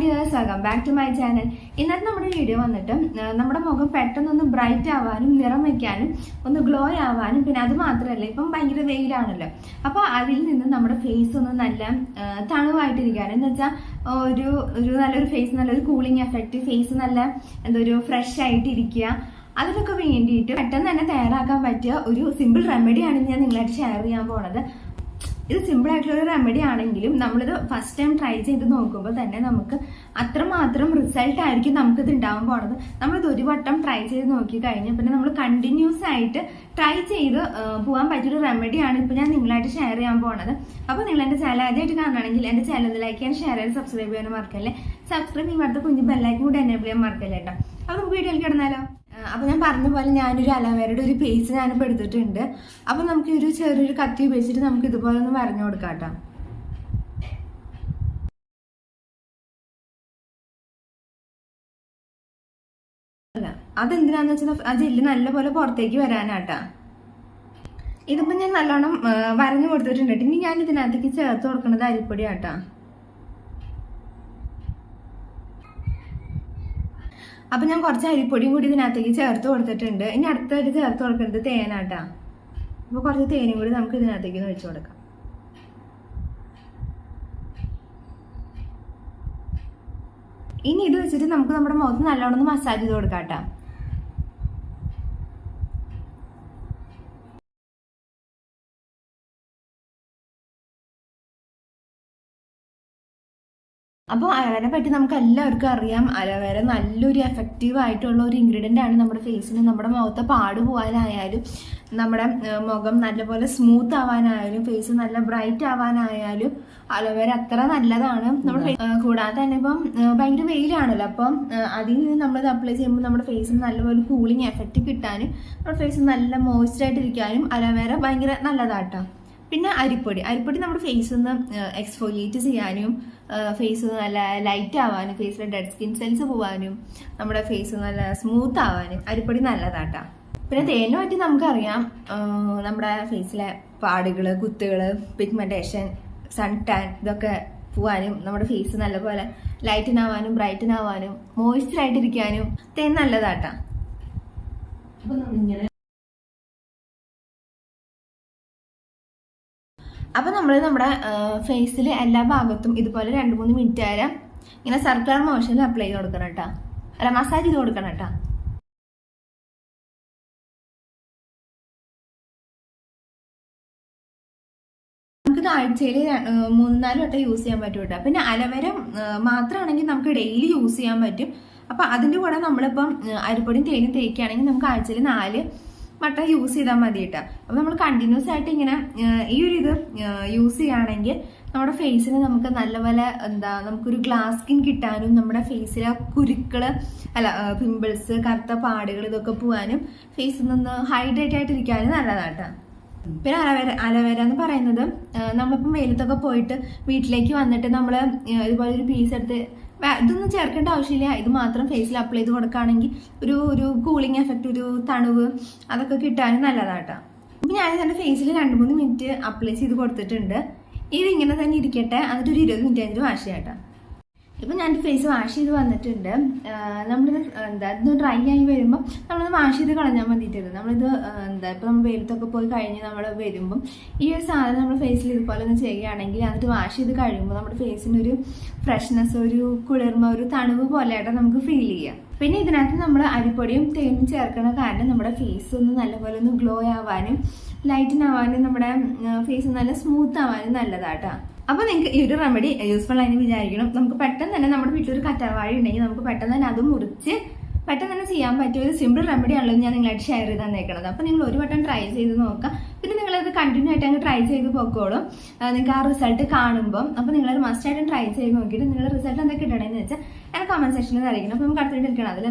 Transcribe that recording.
Dears welcome back to my channel ഇന്നത്തെ നമ്മുടെ video വന്നിട്ട് നമ്മുടെ മുഖം പെട്ടെന്നൊന്ന് ബ്രൈറ്റ് ആവാനും നിറം വയ്ക്കാനും ഒന്ന് ഗ്ലോ ആവാനും പിന്നെ അത് മാത്രമല്ല ഇപ്പം ഭയങ്കര വെയിലാണല്ലോ. അപ്പോൾ അതിൽ നിന്ന് നമ്മുടെ ഫേസ് ഒന്ന് നല്ല തണുവായിട്ടിരിക്കാനും എന്ന് വെച്ചാൽ ഒരു ഒരു നല്ലൊരു ഫേസ് നല്ലൊരു കൂളിംഗ് എഫക്റ്റ് ഫേസ് നല്ല എന്താ ഒരു ഫ്രഷ് ആയിട്ടിരിക്കുക. അതിനൊക്കെ വേണ്ടിയിട്ട് പെട്ടെന്ന് തന്നെ തയ്യാറാക്കാൻ പറ്റിയ ഒരു സിമ്പിൾ റെമഡിയാണ് ഞാൻ നിങ്ങളായിട്ട് ഷെയർ ചെയ്യാൻ പോണത്. ഇത് സിമ്പിൾ ആയിട്ടുള്ള ഒരു റെമഡി ആണെങ്കിലും നമ്മളിത് ഫസ്റ്റ് ടൈം ട്രൈ ചെയ്ത് നോക്കുമ്പോൾ തന്നെ നമുക്ക് അത്രമാത്രം റിസൾട്ട് ആയിരിക്കും നമുക്കിത് ഉണ്ടാവാൻ പോണത്. നമ്മളിത് ഒരു വട്ടം ട്രൈ ചെയ്ത് നോക്കി കഴിഞ്ഞാൽ പിന്നെ നമ്മൾ കണ്ടിന്യൂസ് ആയിട്ട് ട്രൈ ചെയ്ത് പോകാൻ പറ്റിയൊരു റെമഡിയാണ് ഇപ്പോൾ ഞാൻ നിങ്ങളായിട്ട് ഷെയർ ചെയ്യാൻ പോണത്. അപ്പോൾ നിങ്ങൾ എന്റെ ചാനൽ ആദ്യമായിട്ട് കാണുകയാണെങ്കിൽ എന്റെ ചാനൽ ലൈക്ക് ചെയ്യാൻ ഷെയർ ചെയ്യാൻ സബ്സ്ക്രൈബ് ചെയ്യാൻ മറക്കല്ലേ? സബ്സ്ക്രൈബ് ചെയ്യുമ്പോൾ അടുത്ത കുഞ്ഞ് ബെല്ലൈക്കും കൂടി എനേബിൾ ചെയ്യാൻ മറക്കല്ലേട്ടോ അപ്പോൾ നമുക്ക് വീഡിയോയിൽ കിടന്നാലോ? അപ്പൊ ഞാൻ പറഞ്ഞ പോലെ ഞാനൊരു അലവേരയുടെ ഒരു പേസ് ഞാനിപ്പോൾ എടുത്തിട്ടുണ്ട്. അപ്പൊ നമുക്ക് ഒരു ചെറിയൊരു കത്തി ഉപയോഗിച്ചിട്ട് നമുക്ക് ഇതുപോലെ ഒന്ന് വരഞ്ഞു കൊടുക്കാം കേട്ടോ. അതെന്തിനാന്ന് വെച്ചാൽ ആ ജെല്ല് നല്ലപോലെ പുറത്തേക്ക് വരാനാട്ടാ ഇതിപ്പോ ഞാൻ നല്ലോണം വരഞ്ഞു കൊടുത്തിട്ടുണ്ട്. ഇനി ഞാൻ ഇതിനകത്തേക്ക് ചേർത്ത് കൊടുക്കുന്നത് അരിപ്പൊടി അപ്പൊ ഞാൻ കുറച്ച് അരിപ്പൊടിയും കൂടി ഇതിനകത്തേക്ക് ചേർത്ത് കൊടുത്തിട്ടുണ്ട്. ഇനി അടുത്തായിട്ട് ചേർത്ത് കൊടുക്കേണ്ടത് തേനാട്ടാ. അപ്പോൾ കുറച്ച് തേനും കൂടി നമുക്ക് ഇതിനകത്തേക്ക് ഒന്ന് വെച്ച് കൊടുക്കാം. ഇനി ഇത് വെച്ചിട്ട് നമുക്ക് നമ്മുടെ മുഖത്ത് നല്ലോണം മസാജ് ചെയ്ത് കൊടുക്കാം കേട്ടോ അപ്പോൾ അലവേരെ പറ്റി നമുക്ക് എല്ലാവർക്കും അറിയാം. അലവേര നല്ലൊരു എഫക്റ്റീവ് ആയിട്ടുള്ള ഒരു ഇൻഗ്രീഡിയന്റ് ആണ് നമ്മുടെ ഫേസിന് നമ്മുടെ മുഖത്തെ പാട് പോകാനായാലും നമ്മുടെ മുഖം നല്ലപോലെ സ്മൂത്ത് ആവാനായാലും ഫേസ് നല്ല ബ്രൈറ്റ് ആവാനായാലും അലോവേര അത്ര നല്ലതാണ്. face- കൂടാതെ തന്നെ ഇപ്പം ഭയങ്കര വെയിലാണല്ലോ. അപ്പം അതിൽ നിന്ന് നമ്മൾ അപ്ലൈ ചെയ്യുമ്പോൾ നമ്മുടെ ഫേസിന് നല്ലപോലെ കൂളിംഗ് എഫക്റ്റ് കിട്ടാനും നമ്മുടെ ഫേസ് നല്ല മോയ്സ്ചറായിട്ടിരിക്കാനും അലോവേര ഭയങ്കര നല്ലതാട്ടോ. പിന്നെ അരിപ്പൊടി. അരിപ്പൊടി നമ്മുടെ ഫേസ് ഒന്ന് എക്സ്ഫോലിയേറ്റ് ചെയ്യാനും ഫേസ് നല്ല ലൈറ്റ് ആവാനും ഫേസിലെ ഡെഡ് സ്കിൻ സെൽസ് പോവാനും നമ്മുടെ ഫേസ് നല്ല സ്മൂത്ത് ആവാനും അരിപ്പൊടി നല്ലതാട്ടാ. പിന്നെ തേനെ പറ്റി നമുക്കറിയാം നമ്മുടെ ഫേസിലെ പാടുകൾ കുത്തുകൾ പിഗ്മെന്റേഷൻ സൺ ടാൻ ഇതൊക്കെ പോവാനും നമ്മുടെ ഫേസ് നല്ലപോലെ ലൈറ്റനാവാനും ബ്രൈറ്റൻ ആവാനും ആയിട്ടിരിക്കാനും തേൻ നല്ലതാട്ടാ. അപ്പൊ നമ്മൾ നമ്മുടെ ഫേസിൽ എല്ലാ ഭാഗത്തും ഇതുപോലെ രണ്ട് മൂന്ന് മിനിറ്റ് വരെ ഇങ്ങനെ സർക്കുലർ മോഷനിൽ അപ്ലൈ ചെയ്ത് കൊടുക്കണം കേട്ടോ അല്ല മസാജ് ചെയ്ത് കൊടുക്കണം കേട്ടോ നമുക്കിത് ആഴ്ചയിൽ മൂന്ന് നാല് വട്ടം യൂസ് ചെയ്യാൻ പറ്റും കേട്ടോ പിന്നെ അലവരം മാത്രമാണെങ്കിൽ നമുക്ക് ഡെയിലി യൂസ് ചെയ്യാൻ പറ്റും. അപ്പോൾ അതിന്റെ കൂടെ നമ്മളിപ്പം അരിപ്പൊടിയും തേനും തേക്കുകയാണെങ്കിൽ നമുക്ക് ആഴ്ചയിൽ നാല് വട്ടം യൂസ് ചെയ്താൽ മതി കേട്ടോ അപ്പൊ നമ്മൾ കണ്ടിന്യൂസ് ആയിട്ട് ഇങ്ങനെ ഈ ഒരു ഇത് യൂസ് ചെയ്യുകയാണെങ്കിൽ നമ്മുടെ ഫേസിന് നമുക്ക് നല്ലപോലെ എന്താ നമുക്കൊരു ഗ്ലാസ് സ്കിൻ കിട്ടാനും നമ്മുടെ ഫേസിലെ കുരുക്കൾ അല്ല പിമ്പിൾസ് കറുത്ത പാടുകൾ ഇതൊക്കെ പോകാനും ഫേസിൽ നിന്ന് ഹൈഡ്രേറ്റ് ആയിട്ടിരിക്കാനും നല്ലതാട്ടോ. പിന്നെ അലവേര അലവേര എന്ന് പറയുന്നത് നമ്മളിപ്പം വെയിലത്തൊക്കെ പോയിട്ട് വീട്ടിലേക്ക് വന്നിട്ട് നമ്മൾ ഇതുപോലെ ഒരു പീസ് എടുത്ത് ഇതൊന്നും ചേർക്കേണ്ട ആവശ്യമില്ല. ഇത് മാത്രം ഫേസിൽ അപ്ലൈ ചെയ്ത് കൊടുക്കുകയാണെങ്കിൽ ഒരു ഒരു കൂളിംഗ് എഫക്റ്റ് ഒരു തണുവ് അതൊക്കെ കിട്ടാനും നല്ലതാട്ടോ. അപ്പം ഞാൻ എന്റെ ഫേസിൽ രണ്ട് മൂന്ന് മിനിറ്റ് അപ്ലൈ ചെയ്ത് കൊടുത്തിട്ടുണ്ട്. ഇതിങ്ങനെ തന്നെ ഇരിക്കട്ടെ. എന്നിട്ട് ഒരു ഇരുപത് മിനിറ്റ് അതിന്റെ വാഷ് ചെയ്യാട്ടോ ഇപ്പം ഞാൻ ഫേസ് വാഷ് ചെയ്ത് വന്നിട്ടുണ്ട്. നമ്മളിത് എന്താ ഇത് ഡ്രൈ ആയി വരുമ്പോൾ നമ്മളത് വാഷ് ചെയ്ത് കളഞ്ഞാൽ മതിയിട്ടുണ്ട് നമ്മളിത് എന്താ ഇപ്പം നമ്മൾ വെയിലത്തൊക്കെ പോയി കഴിഞ്ഞ് നമ്മൾ വരുമ്പം ഈ ഒരു സാധനം നമ്മൾ ഫേസിൽ ഇതുപോലെ ഒന്ന് ചെയ്യുകയാണെങ്കിൽ എന്നിട്ട് വാഷ് ചെയ്ത് കഴിയുമ്പോൾ നമ്മുടെ ഫേസിനൊരു ഫ്രഷ്നെസ് ഒരു കുളിർമ ഒരു തണുവ് പോലെയായിട്ട് നമുക്ക് ഫീൽ ചെയ്യാം. പിന്നെ ഇതിനകത്ത് നമ്മൾ അരിപ്പൊടിയും തേനും ചേർക്കണ കാരണം നമ്മുടെ ഫേസ് ഒന്ന് നല്ലപോലെ ഒന്ന് ഗ്ലോ ആവാനും ലൈറ്റൻ ആവാനും നമ്മുടെ ഫേസ് നല്ല സ്മൂത്ത് ആവാനും നല്ലതാട്ടാ. അപ്പൊ നിങ്ങൾക്ക് ഈ ഒരു റെമഡി യൂസ്ഫുൾ ആയി വിചാരിക്കണം. നമുക്ക് പെട്ടെന്ന് തന്നെ നമ്മുടെ വീട്ടിലൊരു കറ്റാർവാഴ ഉണ്ടെങ്കിൽ നമുക്ക് പെട്ടെന്ന് തന്നെ അത് മുറിച്ച് പെട്ടെന്ന് തന്നെ ചെയ്യാൻ പറ്റിയ ഒരു സിമ്പിൾ റെമഡി ആണല്ലോ ഞാൻ നിങ്ങളായിട്ട് ഷെയർ ചെയ്ത് തന്നേക്കണത്. അപ്പൊ നിങ്ങൾ ഒരു വട്ടം ട്രൈ ചെയ്ത് നോക്കാം. പിന്നെ നിങ്ങളത് കണ്ടിന്യൂ ആയിട്ട് അങ്ങ് ട്രൈ ചെയ്ത് പോക്കോളും. നിങ്ങൾക്ക് ആ റിസൾട്ട് കാണുമ്പോൾ അപ്പൊ നിങ്ങളത് മസ്റ്റ് ആയിട്ടും ട്രൈ ചെയ്ത് നോക്കിയിട്ട് നിങ്ങളുടെ റിസൾട്ട് എന്തൊക്കെ കിട്ടണമെന്ന് വെച്ചാൽ എന്നെ കമന്റ് സെക്ഷനിൽ അറിയിക്കണം. അപ്പൊ നമുക്ക് അടുത്തിട്ട് എടുക്കണം അതിൽ